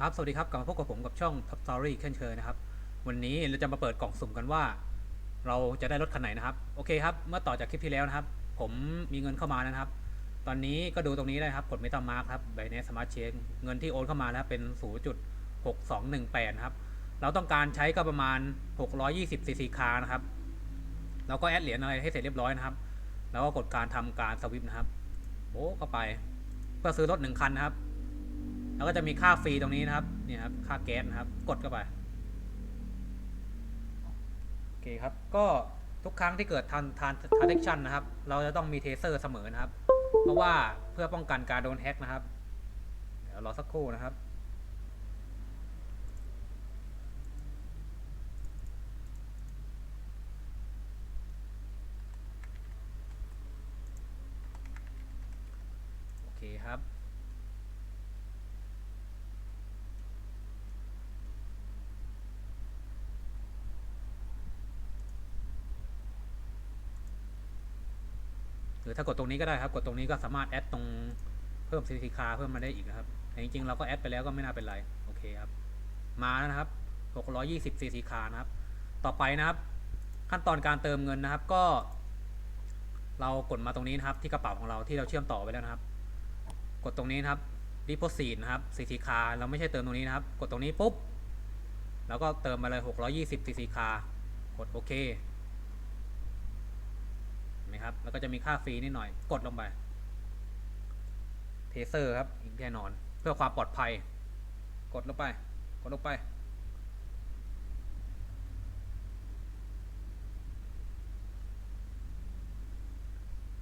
ครับ สวัสดีครับ กลับมาพบกับผมกับช่อง Top Story เช่นเคยนะครับ วันนี้เราจะมาเปิดกล่องสุ่มกันว่า เราจะได้รถคันไหนนะครับ โอเคครับ เมื่อต่อจากคลิปที่แล้วนะครับ ผมมีเงินเข้ามานะครับ ตอนนี้ก็ดูตรงนี้ได้ครับ กด Meta Mark ครับ Binance Smart Chain เงินที่โอนเข้ามาแล้วเป็น 0.6218นะครับ เราต้องการใช้ก็ประมาณ 620 cc คาร์นะครับเราก็แอดเหรียญอะไรให้เสร็จเรียบร้อยนะครับ แล้วก็กดการทำการสวิปนะครับ โอ้เข้าไป เพื่อซื้อรถหนึ่งคันนะครับ แล้วก็จะมีค่าฟรีตรงนี้นะครับเนี่ยครับค่าแก๊สนะครับ กดเข้าไปโอเคครับก็ทุกครั้งที่เกิดทันทานทานเทคชันนะครับ เราจะต้องมีเทเซอร์เสมอนะครับ เพราะว่าเพื่อป้องกันการโดนแฮ็กนะครับ เดี๋ยวรอสักครู่นะครับโอเคครับ รือถ้ากดตรงนี้ก็ได้ครับ กดตรงนี้ก็สามารถแอดตรงเพิ่ม CC คาเพิ่มมาได้อีกนะครับแต่จริงๆเราก็แอดไปแล้วก็ไม่น่าเป็นไร โอเคครับ มาแล้วนะครับ 620 CC คานะครับ ต่อไปนะครับ ขั้นตอนการเติมเงินนะครับ ก็ เรากดมาตรงนี้นะครับ ที่กระเป๋าของเราที่เราเชื่อมต่อไปแล้วนะครับ กดตรงนี้นะครับ deposit นะครับ CC คาเราไม่ใช่เติมตรงนี้นะครับ กดตรงนี้ปุ๊บ แล้วก็เติมมาเลย620 CC คากดโอเค นไหมครับ แล้วก็จะมีค่าฟรีนิดหน่อย กดลงไป เทเซอร์ครับอีกแน่นอน เพื่อความปลอดภัย กดลงไป กดลงไป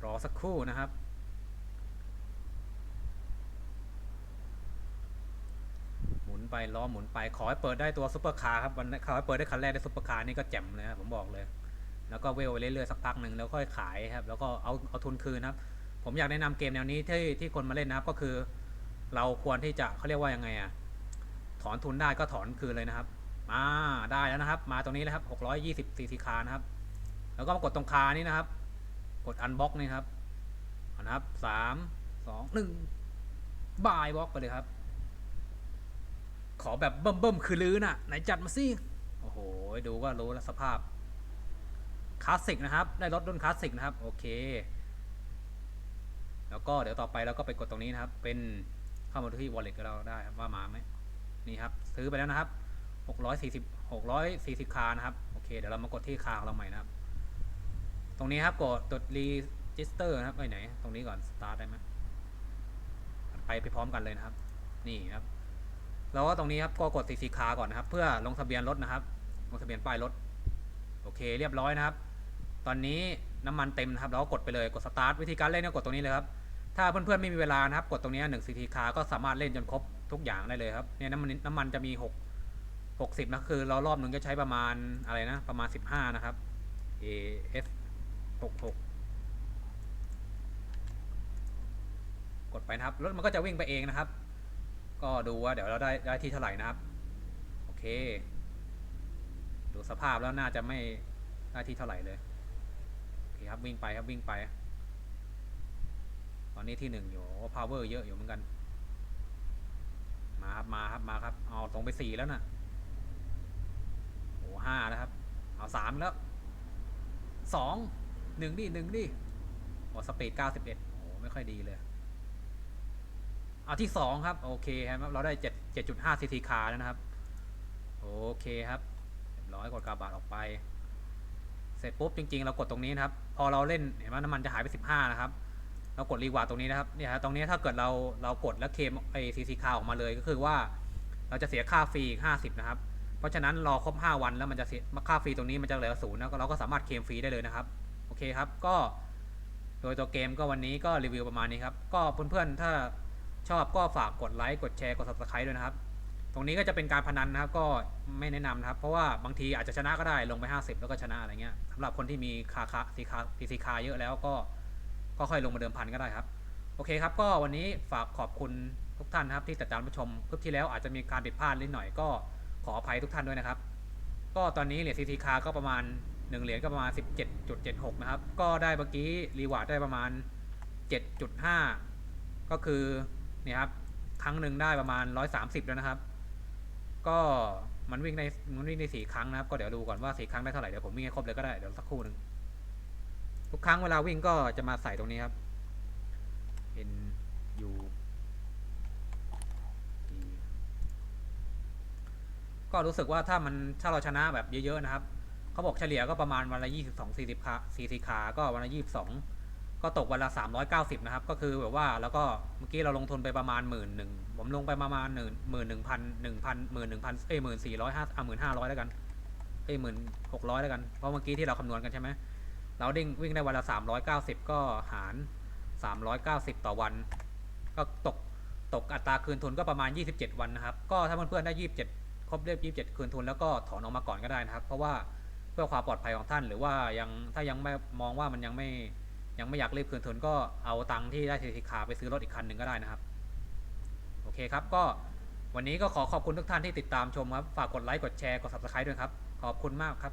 รอสักครู่นะครับหมุนไปล้อหมุนไปขอให้เปิดได้ตัวซุปเปอร์คาร์ครับวันขอให้เปิดได้คันแรกได้ซุปเปอร์คาร์นี่ก็แจ่มเลยครับผมบอกเลย แล้วก็เวลไปเรื่อยๆสักพักหนึ่งแล้วค่อยขายครับแล้วก็เอาเอาทุนคืนครับ ผมอยากแนะนำเกมแนวนี้ที่ที่คนมาเล่นนะครับก็คือ เราควรที่จะเขาเรียกว่ายังไงอะถอนทุนได้ก็ถอนคืนเลยนะครับมาได้แล้วนะครับ มาตรงนี้แล้วครับ620 cc คานะครับ แล้วก็มากดตรงคานี่นะครับ กดอันบ็อกนี่ครับนะครับสามสองหนึ่งบายบ็อกไปเลยครับ ขอแบบเบิ่มๆคือลื้อน่ะ ไหนจัดมาสิโอ้โห ดูก็รู้แล้วสภาพ คลาสสิกนะครับ ได้รถรุ่นคลาสสิกนะครับ โอเค แล้วก็เดี๋ยวต่อไปเราก็ไปกดตรงนี้นะครับ เป็นเข้ามาที่ wallet กับเราได้ว่ามาไหมนี่ครับ ซื้อไปแล้วนะครับ640 640คานะครับ โอเค เดี๋ยวเรามากดที่คาของเราใหม่นะครับ ตรงนี้ครับ กดกด register นะครับไปไหน ตรงนี้ก่อน start ได้ไหมไปไปพร้อมกันเลยนะครับ นี่ครับแล้วก็ตรงนี้ครับก็กด CC คาก่อนนะครับ เพื่อลงทะเบียนรถนะครับ ลงทะเบียนป้ายรถ โอเค เรียบร้อยนะครับ ตอนนี้น้ำมันเต็มนะครับเราก็กดไปเลยกดสตาร์ทวิธีการเล่นก็กดตรงนี้เลยครับถ้าเพื่อนๆไม่มีเวลานะครับกดตรงนี้หนึ่งซีทีคาก็สามารถเล่นจนครบทุกอย่างได้เลยครับเนี่ยน้ำมันน้ำมันจะมีหกหกสิบนะคือเรารอบหนึ่งจะใช้ประมาณอะไรนะประมาณสิบห้านะครับ AF หกหกกดไปนะครับรถมันก็จะวิ่งไปเองนะครับ ก็ดูว่าเดี๋ยวเราได้ได้ที่เท่าไหร่นะครับ โอเค ดูสภาพแล้วน่าจะไม่ได้ที่เท่าไหร่เลย ครับวิ่งไปครับวิ่งไป ตอนนี้ที่หนึ่งอยู่พาวเวอร์เยอะอยู่เหมือนกัน มาครับมาครับมาครับ เอาตรงไปสี่แล้วนะ่ะโอ้ห้าแล้วครับ เอาสามแล้วสองหนึ่งดิหนึ่งดิโอ้สปีดเก้าสิบเอ็ดโอ้ไม่ค่อยดีเลย เอาที่สองครับ โอเคครับ เราได้เจ็ดเจ็ดจุดห้าซีทีคาแล้วนะครับ โอเคครับเรียบร้อยกดกาบาทออกไป ร็จปุ๊บจริงๆ เรากดตรงนี้นะครับ พอเราเล่นเห็นว่าน้ำมันจะหายไป 15 นะครับ เรากดรีวาร์ตรงนี้นะครับเนี่ยฮะตรงนี้ถ้าเกิดเราเรากดแล้วเคมไอซีซีคาออกมาเลยก็คือว่า เราจะเสียค่าฟรีอีก50 นะครับ เพราะฉะนั้นรอครบ 5 วันแล้วมันจะเสียค่าฟรีตรงนี้มันจะเหลือศูนย์แล้วก็เราก็สามารถเคมฟรีได้เลยนะครับโอเคครับก็โดยตัวเกมก็วันนี้ก็รีวิวประมาณนี้ครับก็เพื่อนๆถ้าชอบก็ฝากกดไลค์กดแชร์กด subscribe ด้วยนะครับ ตรงนี้ก็จะเป็นการพนันนะครับก็ไม่แนะนำนะครับ เพราะว่าบางทีอาจจะชนะก็ได้ลงไป 50 แล้วก็ชนะอะไรเงี้ยสำหรับคนที่มีคาคาซีคาซีคาเยอะแล้วก็ก็ค่อยลงมาเดิมพันก็ได้ครับ โอเคครับ ก็วันนี้ฝากขอบคุณทุกท่านนะครับ ที่ติดตามรับชมคลิปที่แล้วอาจจะมีการผิดพลาดนิดหน่อยก็ขออภัยทุกท่านด้วยนะครับ ก็ตอนนี้เหรียญซีซีคาก็ประมาณ1เหรียญก็ประมาณ 17.76 นะครับ ก็ได้เมื่อกี้รีวาร์ดได้ประมาณ 7.5 ก็คือเนี่ยครับครั้งหนึ่งได้ประมาณ 130 แล้วนะครับ ก็มันวิ่งในมันวิ่งในสี่ครั้งนะครับ ก็เดี๋ยวดูก่อนว่าสี่ครั้งได้เท่าไหร่ เดี๋ยวผมวิ่งให้ครบเลยก็ได้ เดี๋ยวสักครู่หนึ่งทุกครั้งเวลาวิ่งก็จะมาใส่ตรงนี้ครับ N U ก็รู้สึกว่าถ้ามันถ้าเราชนะแบบเยอะๆนะครับ เขาบอกเฉลี่ยก็ประมาณวันละ22 40ขาสี่สิบขา ก็วันละ22 ก็ตกวันละ 390 นะครับ ก็คือแบบว่าแล้วก็เมื่อกี้เราลงทุนไปประมาณหมื่นหนึ่งผมลงไปประมาณหนึ่งหมื่นหนึ่งพันหนึ่งพันหมื่นหนึ่งพันเอ้ยหมื่นสี่ร้อยห้าอะหมื่นห้าร้อยแล้วกันเอ้ยหมื่นหกร้อยแล้วกัน เพราะเมื่อกี้ที่เราคำนวณกันใช่ไหมเราดิ่งวิ่งได้วันละ 390 ก็หาร 390 ต่อวัน ก็ตกตกอัตราคืนทุนก็ประมาณ 27 วันนะครับ ก็ถ้าเพื่อนๆได้ 27 ครบเรียบ 27 คืนทุนแล้วก็ถอนออกมาก่อนก็ได้นะครับ เพราะว่าเพื่อความปลอดภัยของท่านหรือว่ายังถ้ายังไม่มองว่ามันยังไม่ ยังไม่อยากรีบคืนทุนก็เอาตังค์ที่ได้ทีขาไปซื้อรถอีกคันหนึ่งก็ได้นะครับ โอเคครับก็วันนี้ก็ขอขอบคุณทุกท่านที่ติดตามชมครับ ฝากกดไลค์กดแชร์กด subscribe ด้วยครับ ขอบคุณมากครับ